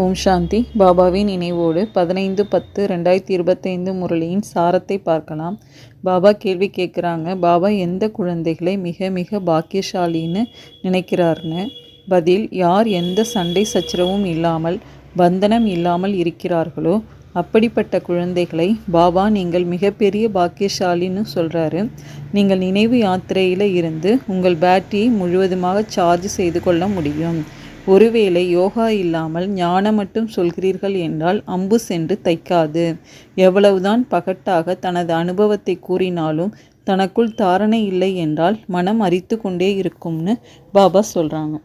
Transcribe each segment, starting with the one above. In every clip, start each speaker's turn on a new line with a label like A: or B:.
A: ஓம் சாந்தி. பாபாவின் நினைவோடு பதினைந்து பத்து ரெண்டாயிரத்தி இருபத்தைந்து முரளியின் சாரத்தை பார்க்கலாம். பாபா கேள்வி கேட்குறாங்க பாபா எந்த குழந்தைகளை மிக மிக பாக்கியசாலின்னு நினைக்கிறார்னு? பதில் யார் எந்த சண்டை சச்சரவும் இல்லாமல் பந்தனம் இல்லாமல் இருக்கிறார்களோ அப்படிப்பட்ட குழந்தைகளை பாபா நீங்கள் மிகப்பெரிய பாக்கியசாலின்னு சொல்கிறாரு நீங்கள் நினைவு யாத்திரையில் இருந்து உங்கள் பேட்டரியை முழுவதுமாக சார்ஜ் செய்து கொள்ள முடியும். ஒருவேளை யோகா இல்லாமல் ஞானம் மட்டும் சொல்கிறீர்கள் என்றால் அம்பு சென்று தைக்காது. எவ்வளவுதான் பகட்டாக தனது அனுபவத்தை கூறினாலும் தனக்குள் தாரணை இல்லை என்றால் மனம் அரித்து கொண்டே இருக்கும்னு பாபா சொல்கிறாங்க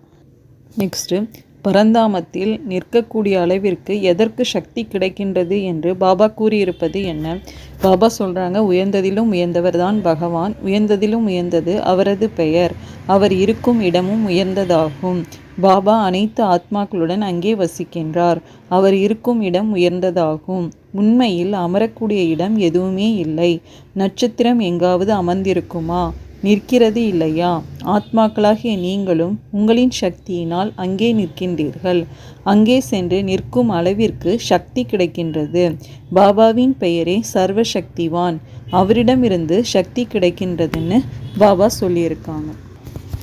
A: நெக்ஸ்ட்டு பரந்தாமத்தில் நிற்கக்கூடிய அளவிற்கு எதற்கு சக்தி கிடைக்கின்றது என்று பாபா கூறியிருப்பது என்ன? பாபா சொல்கிறாங்க உயர்ந்ததிலும் உயர்ந்தவர் தான் பகவான் உயர்ந்ததிலும் உயர்ந்தது அவரது பெயர். அவர் இருக்கும் இடமும் உயர்ந்ததாகும். பாபா அனைத்து ஆத்மாக்களுடன் அங்கே வசிக்கின்றார். அவர் இருக்கும் இடம் உயர்ந்ததாகும். உண்மையில் அமரக்கூடிய இடம் எதுவுமே இல்லை. நட்சத்திரம் எங்காவது அமர்ந்திருக்குமா? நிற்கிறது இல்லையா? ஆத்மாக்களாகிய நீங்களும் உங்களின் சக்தியினால் அங்கே நிற்கின்றீர்கள். அங்கே சென்று நிற்கும் அளவிற்கு சக்தி கிடைக்கின்றது. பாபாவின் பெயரே சர்வ சக்திவான் அவரிடமிருந்து சக்தி கிடைக்கின்றதுன்னு பாபா சொல்லியிருக்காங்க.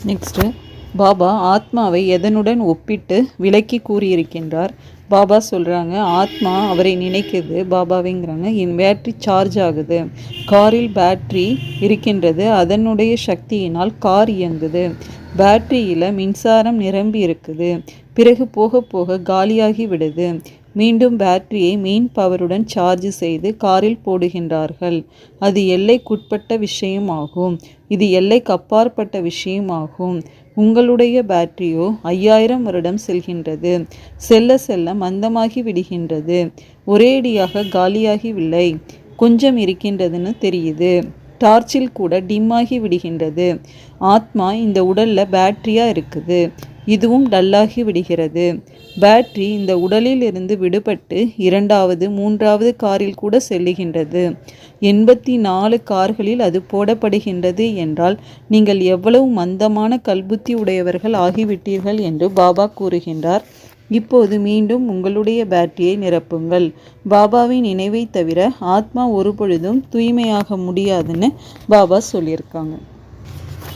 A: நெக்ஸ்ட்டு. பாபா ஆத்மாவை எதனுடன் ஒப்பிட்டு விளக்கி கூறியிருக்கின்றார்? பாபா சொல்கிறாங்க ஆத்மா அவரை நினைக்கிறது பாபாவேங்கிறாங்க. என் பேட்ரி சார்ஜ் ஆகுது. காரில் பேட்ரி இருக்கின்றது. அதனுடைய சக்தியினால் கார் இயங்குது. பேட்டரியில் மின்சாரம் நிரம்பி இருக்குது. பிறகு போக போக காலியாகி விடுது. மீண்டும் பேட்டரியை மெயின் பவருடன் சார்ஜ் செய்து காரில் போடுகின்றார்கள். அது எல்லைக்குட்பட்ட விஷயமாகும். இது எல்லைக்கு அப்பாற்பட்ட விஷயமாகும். உங்களுடைய பேட்டரியோ ஐயாயிரம் வருடம் செல்கின்றது. செல்ல செல்ல மந்தமாகி விடுகின்றது. ஒரேடியாக காலியாகிவில்லை. கொஞ்சம் இருக்கின்றதுன்னு தெரியுது. டார்ச்சில் கூட டிம்மாகி விடுகின்றது. ஆத்மா இந்த உடலில் பேட்டரியாக இருக்குது. இதுவும் டல்லாகி விடுகிறது. பேட்டரி இந்த உடலில் இருந்து விடுபட்டு இரண்டாவது மூன்றாவது காரில் கூட செல்லுகின்றது. எண்பத்தி நாலு கார்களில் அது போடப்படுகின்றது என்றால் நீங்கள் எவ்வளவு மந்தமான கல்புத்தி உடையவர்கள் ஆகிவிட்டீர்கள் என்று பாபா கூறுகின்றார். இப்போது மீண்டும் உங்களுடைய பேட்டரியை நிரப்புங்கள். பாபாவின் நினைவை தவிர ஆத்மா ஒரு பொழுதும் தூய்மையாக முடியாதுன்னு பாபா சொல்லியிருக்காங்க.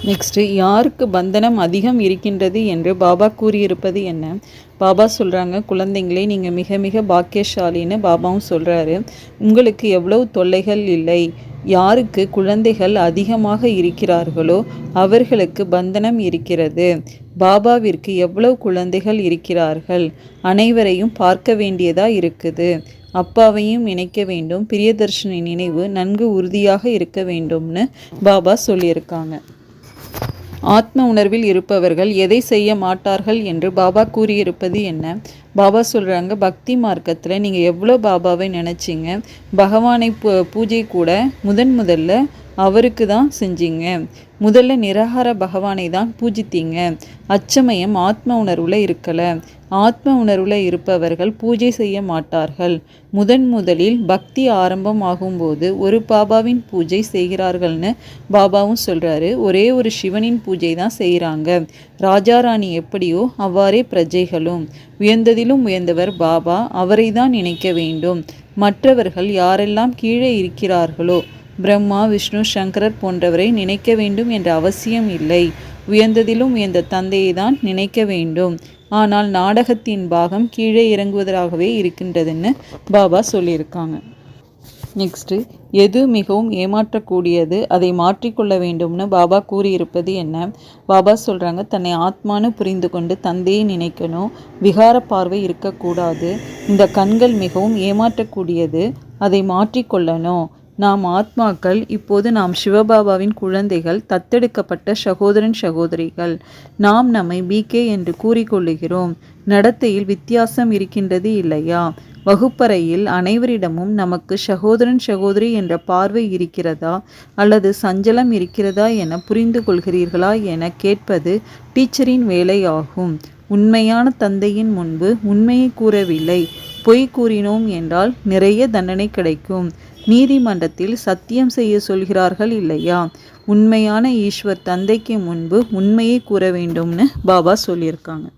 A: நெக்ஸ்ட்டு யாருக்கு பந்தனம் அதிகம் இருக்கின்றது என்று பாபா கூறியிருப்பது என்ன? பாபா சொல்கிறாங்க குழந்தைங்களே நீங்கள் மிக மிக பாக்கியசாலின்னு பாபாவும் சொல்கிறாரு உங்களுக்கு எவ்வளவு தொல்லைகள் இல்லை. யாருக்கு குழந்தைகள் அதிகமாக இருக்கிறார்களோ அவர்களுக்கு பந்தனம் இருக்கிறது. பாபாவிற்கு எவ்வளவு குழந்தைகள் இருக்கிறார்கள். அனைவரையும் பார்க்க வேண்டியதாக இருக்குது. அப்பாவையும் நினைக்க வேண்டும். பிரியதர்ஷனின் நினைவு நன்கு உறுதியாக இருக்க வேண்டும்னு பாபா சொல்லியிருக்காங்க. ஆத்ம உணர்வில் இருப்பவர்கள் எதை செய்ய மாட்டார்கள் என்று பாபா கூறியிருப்பது என்ன? பாபா சொல்கிறாங்க பக்தி மார்க்கத்தில் நீங்கள் எவ்வளோ பாபாவை நினச்சிங்க பகவானை பூஜை கூட முதன் முதல்ல அவருக்கு தான் செஞ்சீங்க. முதல்ல நிராகார பகவானை தான் பூஜித்தீங்க. அச்சமயம் ஆத்ம உணர்வில் இருக்கலை. ஆத்ம உணர்வில் இருப்பவர்கள் பூஜை செய்ய மாட்டார்கள். முதன் முதலில் பக்தி ஆரம்பம் ஆகும்போது ஒரு பாபாவின் பூஜை செய்கிறார்கள்னு பாபாவும் சொல்கிறாரு ஒரே ஒரு சிவனின் பூஜை தான் செய்கிறாங்க ராஜாராணி எப்படியோ அவ்வாறே பிரஜைகளும். உயர்ந்ததிலும் உயர்ந்தவர் பாபா. அவரை தான் நினைக்க வேண்டும். மற்றவர்கள் யாரெல்லாம் கீழே இருக்கிறார்களோ பிரம்மா விஷ்ணு சங்கரர் போன்றவரை நினைக்க வேண்டும் என்ற அவசியம் இல்லை. உயர்ந்ததிலும் உயர்ந்த தந்தையை தான் நினைக்க வேண்டும். ஆனால் நாடகத்தின் பாகம் கீழே இறங்குவதாகவே இருக்கின்றதுன்னு பாபா சொல்லியிருக்காங்க. நெக்ஸ்ட்டு எது மிகவும் ஏமாற்றக்கூடியது? அதை மாற்றிக்கொள்ள வேண்டும்னு பாபா கூறியிருப்பது என்ன? பாபா சொல்கிறாங்க தன்னை ஆத்மானு புரிந்து கொண்டு தந்தையை நினைக்கணும். விகார பார்வை இருக்கக்கூடாது. இந்த கண்கள் மிகவும் ஏமாற்றக்கூடியது. அதை மாற்றிக்கொள்ளணும். நாம் ஆத்மாக்கள் இப்போது நாம் சிவபாபாவின் குழந்தைகள் தத்தெடுக்கப்பட்ட சகோதரன் சகோதரிகள். நாம் நம்மை பிகே என்று கூறிக்கொள்ளுகிறோம். நடத்தையில் வித்தியாசம் இருக்கின்றது இல்லையா? வகுப்பறையில் அனைவரிடமும் நமக்கு சகோதரன் சகோதரி என்ற பார்வை இருக்கிறதா? அல்லது சஞ்சலம் இருக்கிறதா என புரிந்து கொள்கிறீர்களா என கேட்பது டீச்சரின் வேலையாகும். உண்மையான தந்தையின் முன்பு உண்மையை கூறவில்லை. பொய் கூறினோம் என்றால் நிறைய தண்டனை கிடைக்கும். நீதிமன்றத்தில் சத்தியம் செய்ய சொல்கிறார்கள் இல்லையா? உண்மையான ஈஸ்வர் தந்தைக்கு முன்பு உண்மையை கூற வேண்டும்னு பாபா சொல்லியிருக்காங்க.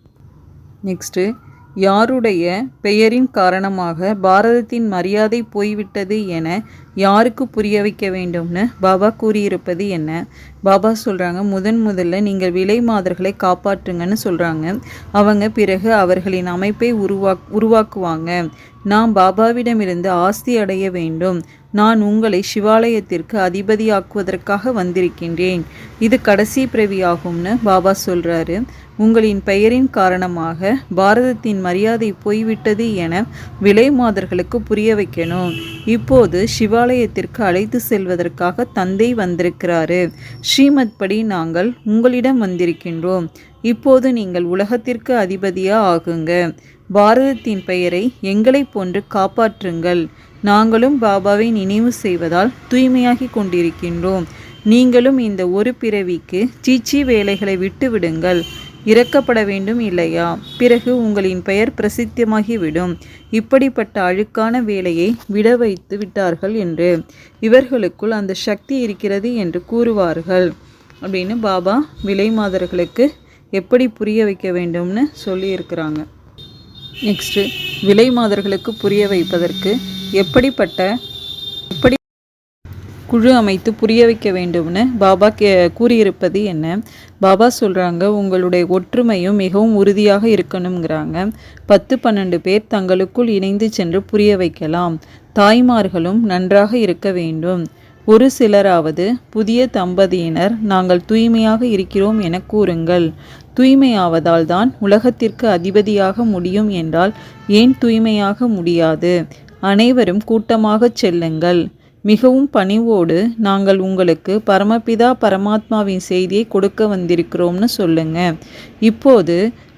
A: நெக்ஸ்ட்டு யாருடைய பெயரின் காரணமாக பாரதத்தின் மரியாதை போய்விட்டது என யாருக்கு புரிய வைக்க வேண்டும்னு பாபா கூறியிருப்பது என்ன? பாபா சொல்கிறாங்க முதன் முதல்ல நீங்கள் விலை மாதர்களை காப்பாற்றுங்கன்னு சொல்கிறாங்க அவங்க பிறகு அவர்களின் அமைப்பை உருவா உருவாக்குவாங்க. நாம் பாபாவிடமிருந்து ஆஸ்தி அடைய வேண்டும். நான் உங்களை சிவாலயத்திற்கு அதிபதியாக்குவதற்காக வந்திருக்கின்றேன். இது கடைசி பிறவியாகும்னு பாபா சொல்கிறாரு உங்களின் பெயரின் காரணமாக பாரதத்தின் மரியாதை போய்விட்டது என விலை மாதர்களுக்கு புரிய வைக்கணும். இப்போது சிவாலயத்திற்கு அழைத்து செல்வதற்காக தந்தை வந்திருக்கிறாரு. ஸ்ரீமத் படி நாங்கள் உங்களிடம் வந்திருக்கின்றோம். இப்போது நீங்கள் உலகத்திற்கு அதிபதியாக ஆகுங்க. பாரதத்தின் பெயரை எங்களைப் போன்று காப்பாற்றுங்கள். நாங்களும் பாபாவை நினைவு செய்வதால் தூய்மையாகி கொண்டிருக்கின்றோம். நீங்களும் இந்த ஒரு பிறவிக்கு சீச்சி வேலைகளை விட்டுவிடுங்கள். இறக்கப்பட வேண்டும் இல்லையா? பிறகு உங்களின் பெயர் பிரசித்தமாகிவிடும். இப்படிப்பட்ட அழுக்கான வேலையை விட வைத்து விட்டார்கள் என்று. இவர்களுக்குள் அந்த சக்தி இருக்கிறது என்று கூறுவார்கள். அப்படின்னு பாபா விலை மாதர்களுக்கு எப்படி புரிய வைக்க வேண்டும்னு சொல்லியிருக்கிறாங்க. நெக்ஸ்ட்டு விலை மாதர்களுக்கு புரிய வைப்பதற்கு எப்படிப்பட்ட எப்படி குழு அமைத்து புரிய வைக்க வேண்டும்னு பாபா கே கூறியிருப்பது என்ன? பாபா சொல்கிறாங்க உங்களுடைய ஒற்றுமையும் மிகவும் உறுதியாக இருக்கணுங்கிறாங்க பத்து பன்னெண்டு பேர் தங்களுக்குள் இணைந்து சென்று புரிய வைக்கலாம். தாய்மார்களும் நன்றாக இருக்க வேண்டும். ஒரு சிலராவது புதிய தம்பதியினர் நாங்கள் தூய்மையாக இருக்கிறோம் என கூறுங்கள். தூய்மையாவதால் தான் உலகத்திற்கு அதிபதியாக முடியும் என்றால் ஏன் தூய்மையாக முடியாது? அனைவரும் கூட்டமாகச் செல்லுங்கள். மிகவும் பணிவோடு நாங்கள் உங்களுக்கு பரமபிதா பரமாத்மாவின் செய்தியை கொடுக்க வந்திருக்கிறோம்னு சொல்லுங்க. இப்போது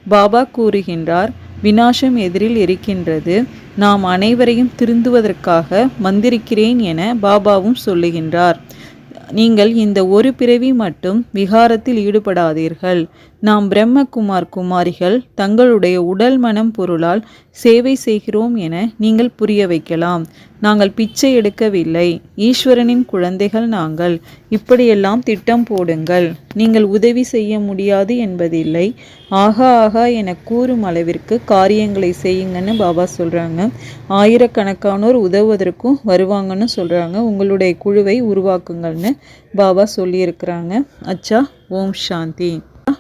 A: பாபா கூறுகின்றார் வினாசம் எதிரில் இருக்கின்றது. நாம் அனைவரையும் திருந்துவதற்காக வந்திருக்கிறேன் என பாபாவும் சொல்லுகின்றார். நீங்கள் இந்த ஒரு பிறவி மட்டும் விகாரத்தில் ஈடுபடாதீர்கள். நாம் பிரம்மகுமார் குமாரிகள் தங்களுடைய உடல் மனம் பொருளால் சேவை செய்கிறோம் என நீங்கள் புரிய வைக்கலாம். நாங்கள் பிச்சை எடுக்கவில்லை. ஈஸ்வரனின் குழந்தைகள் நாங்கள். இப்படியெல்லாம் திட்டம் போடுங்கள். நீங்கள் உதவி செய்ய முடியாது என்பதில்லை. ஆகா ஆகா என கூறும் அளவிற்கு காரியங்களை செய்யுங்கன்னு பாபா சொல்கிறாங்க ஆயிரக்கணக்கானோர் உதவுவதற்கும் வருவாங்கன்னு சொல்கிறாங்க உங்களுடைய குழுவை உருவாக்குங்கள்னு பாபா சொல்லியிருக்கிறாங்க. அச்சா ஓம் சாந்தி.